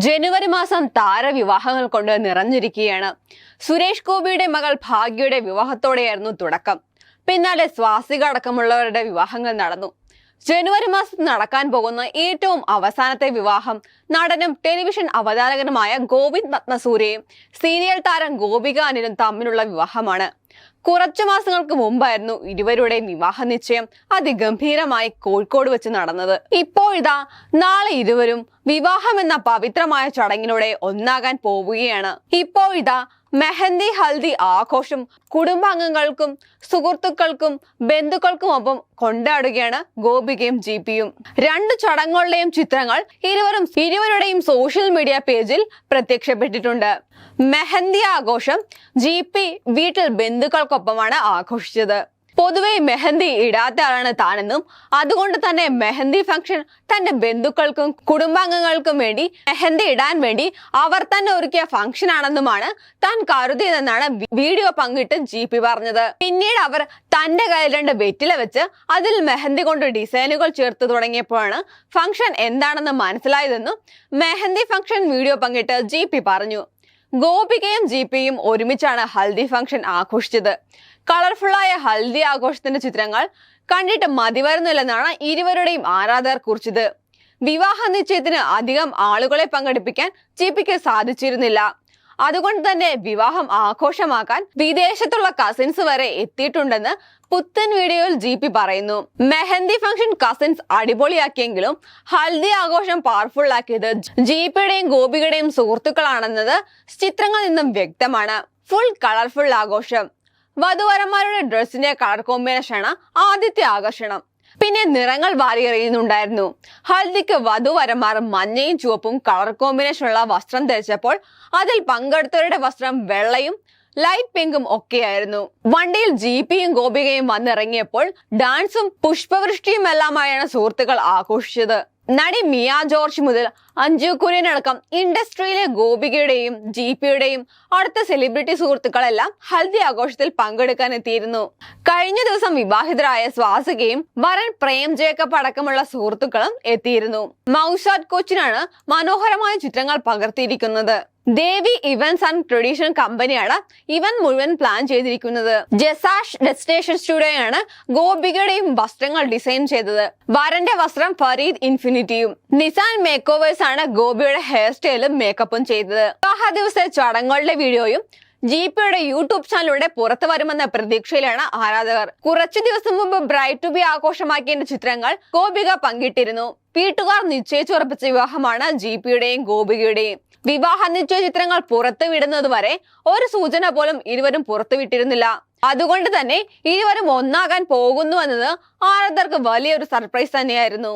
ജനുവരി മാസം താരവിവാഹങ്ങൾ കൊണ്ട് നിറഞ്ഞിരിക്കുകയാണ്. സുരേഷ് ഗോപിയുടെ മകൾ ഭാഗ്യയുടെ വിവാഹത്തോടെയായിരുന്നു തുടക്കം. പിന്നാലെ സ്വാസിക അടക്കമുള്ളവരുടെ വിവാഹങ്ങൾ നടന്നു. ജനുവരി മാസം നടക്കാൻ പോകുന്ന ഏറ്റവും അവസാനത്തെ വിവാഹം നടനും ടെലിവിഷൻ അവതാരകനുമായ ഗോവിന്ദ് പത്മസൂര്യയും സീരിയൽ താരം ഗോപിക അനിലും തമ്മിലുള്ള വിവാഹമാണ്. കുറച്ചു മാസങ്ങൾക്ക് മുമ്പായിരുന്നു ഇരുവരുടെയും വിവാഹ നിശ്ചയം അതിഗംഭീരമായി കോഴിക്കോട് വെച്ച് നടന്നത്. ഇപ്പോഴിതാ നാളെ ഇരുവരും വിവാഹം എന്ന പവിത്രമായ ചടങ്ങിലൂടെ ഒന്നാകാൻ പോവുകയാണ്. ഇപ്പോഴിതാ മെഹന്തി ഹൽദി ആഘോഷം കുടുംബാംഗങ്ങൾക്കും സുഹൃത്തുക്കൾക്കും ബന്ധുക്കൾക്കുമൊപ്പം കൊണ്ടാടുകയാണ് ഗോപികയും ജി പിയും രണ്ട് ചടങ്ങുകളുടെയും ചിത്രങ്ങൾ ഇരുവരും ഇരുവരുടെയും സോഷ്യൽ മീഡിയ പേജിൽ പ്രത്യക്ഷപ്പെട്ടിട്ടുണ്ട്. മെഹന്തി ആഘോഷം ജി പി വീട്ടിൽ ബന്ധുക്കൾക്കൊപ്പമാണ് ആഘോഷിച്ചത്. പൊതുവെ മെഹന്തി ഇടാത്ത ആളാണ് താനെന്നും അതുകൊണ്ട് തന്നെ മെഹന്തി ഫംഗ്ഷൻ തന്റെ ബന്ധുക്കൾക്കും കുടുംബാംഗങ്ങൾക്കും വേണ്ടി മെഹന്തി ഇടാൻ വേണ്ടി അവർ തന്നെ ഒരുക്കിയ ഫംഗ്ഷൻ ആണെന്നുമാണ് താൻ കരുതിയതെന്നാണ് വീഡിയോ പങ്കിട്ട് ജി പി പറഞ്ഞത്. പിന്നീട് അവർ തന്റെ കയ്യിൽ രണ്ട് വെറ്റില വെച്ച് അതിൽ മെഹന്തി കൊണ്ട് ഡിസൈനുകൾ ചേർത്ത് തുടങ്ങിയപ്പോഴാണ് ഫംഗ്ഷൻ എന്താണെന്ന് മനസ്സിലായതെന്നും മെഹന്തി ഫംഗ്ഷൻ വീഡിയോ പങ്കിട്ട് ജി പറഞ്ഞു. ഗോപികയും ജി പിയും ഒരുമിച്ചാണ് ഹൽദി ഫംഗ്ഷൻ ആഘോഷിച്ചത്. കളർഫുള്ളായ ഹൽദി ആഘോഷത്തിന്റെ ചിത്രങ്ങൾ കണ്ടിട്ട് മതിവരുന്നില്ലെന്നാണ് ഇരുവരുടെയും ആരാധകർ കുറിച്ചത്. വിവാഹ നിശ്ചയത്തിന് അധികം ആളുകളെ പങ്കെടുപ്പിക്കാൻ ജി പിക്ക് സാധിച്ചിരുന്നില്ല. അതുകൊണ്ട് തന്നെ വിവാഹം ആഘോഷമാക്കാൻ വിദേശത്തുള്ള കസിൻസ് വരെ എത്തിയിട്ടുണ്ടെന്ന് പുത്തൻ വീഡിയോയിൽ ജി പി പറയുന്നു. മെഹന്തി ഫംഗ്ഷൻ കസിൻസ് അടിപൊളിയാക്കിയെങ്കിലും ഹൽദി ആഘോഷം പവർഫുൾ ആക്കിയത് ജി പിയുടെയും ഗോപികയുടെയും സുഹൃത്തുക്കളാണെന്നത് ചിത്രങ്ങളിൽ നിന്നും വ്യക്തമാണ്. ഫുൾ കളർഫുൾ ആഘോഷം. വധുവരന്മാരുടെ ഡ്രസ്സിന്റെ കളർ കോമ്പിനേഷനാണ് ആദ്യത്തെ ആകർഷണം. പിന്നെ നിറങ്ങൾ വാരിയെറിയുന്നുണ്ടായിരുന്നു. ഹൽദിക്ക് വധുവരന്മാർ മഞ്ഞയും ചുവപ്പും കളർ കോമ്പിനേഷനുള്ള വസ്ത്രം ധരിച്ചപ്പോൾ അതിൽ പങ്കെടുത്തവരുടെ വസ്ത്രം വെള്ളയും ലൈറ്റ് പിങ്കും ഒക്കെയായിരുന്നു. വണ്ടിയിൽ ജീപ്പിയും ഗോപികയും വന്നിറങ്ങിയപ്പോൾ ഡാൻസും പുഷ്പവൃഷ്ടിയും എല്ലാമായാണ് സുഹൃത്തുക്കൾ ആഘോഷിച്ചത്. നടി മിയ ജോർജ് മുതൽ അഞ്ജു കുര്യൻ അടക്കം ഇൻഡസ്ട്രിയിലെ ഗോപികയുടെയും ജീപ്പിയുടെയും അടുത്ത സെലിബ്രിറ്റി സുഹൃത്തുക്കളെല്ലാം ഹൽദി ആഘോഷത്തിൽ പങ്കെടുക്കാൻ എത്തിയിരുന്നു. കഴിഞ്ഞ ദിവസം വിവാഹിതരായ സ്വാസികയും വരൻ പ്രേം ജേക്കബ് അടക്കമുള്ള സുഹൃത്തുക്കളും എത്തിയിരുന്നു. മൗസാദ് കൊച്ചിനാണ് മനോഹരമായ ചിത്രങ്ങൾ പകർത്തിയിരിക്കുന്നത്. ദേവി ഇവന്റ്സ് ആൻഡ് ട്രഡീഷൻ കമ്പനിയാണ് ഇവൻ മുഴുവൻ പ്ലാൻ ചെയ്തിരിക്കുന്നത്. ജസാഷ് ഡെസ്റ്റിനേഷൻ സ്റ്റുഡിയോയാണ് ഗോപികയുടെയും വസ്ത്രങ്ങൾ ഡിസൈൻ ചെയ്തത്. വരന്റെ വസ്ത്രം ഫരീദ് ഇൻഫിനിറ്റിയും നിസാൻ മേക്ക് ഓവേഴ്സ് ആണ് ഗോപിയുടെ ഹെയർ സ്റ്റൈലും മേക്കപ്പും ചെയ്തത്. വിവാഹ ദിവസ ചടങ്ങുകളുടെ വീഡിയോയും ജി പിയുടെ യൂട്യൂബ് ചാനലിലൂടെ പുറത്തു വരുമെന്ന പ്രതീക്ഷയിലാണ് ആരാധകർ. കുറച്ചു ദിവസം മുമ്പ് ബ്രൈറ്റ് ടു ബി ആഘോഷമാക്കിയതിന്റെ ചിത്രങ്ങൾ ഗോപിക പങ്കിട്ടിരുന്നു. വീട്ടുകാർ നിശ്ചയിച്ചുറപ്പിച്ച വിവാഹമാണ് ജി പിയുടെയും ഗോപികയുടെയും. വിവാഹ നിശ്ചയ ചിത്രങ്ങൾ പുറത്തു വിടുന്നതുവരെ ഒരു സൂചന പോലും ഇരുവരും പുറത്തുവിട്ടിരുന്നില്ല അതുകൊണ്ട് തന്നെ ഇരുവരും ഒന്നാകാൻ പോകുന്നു എന്നത് ആരാധകർക്ക് വലിയൊരു സർപ്രൈസ് തന്നെയായിരുന്നു.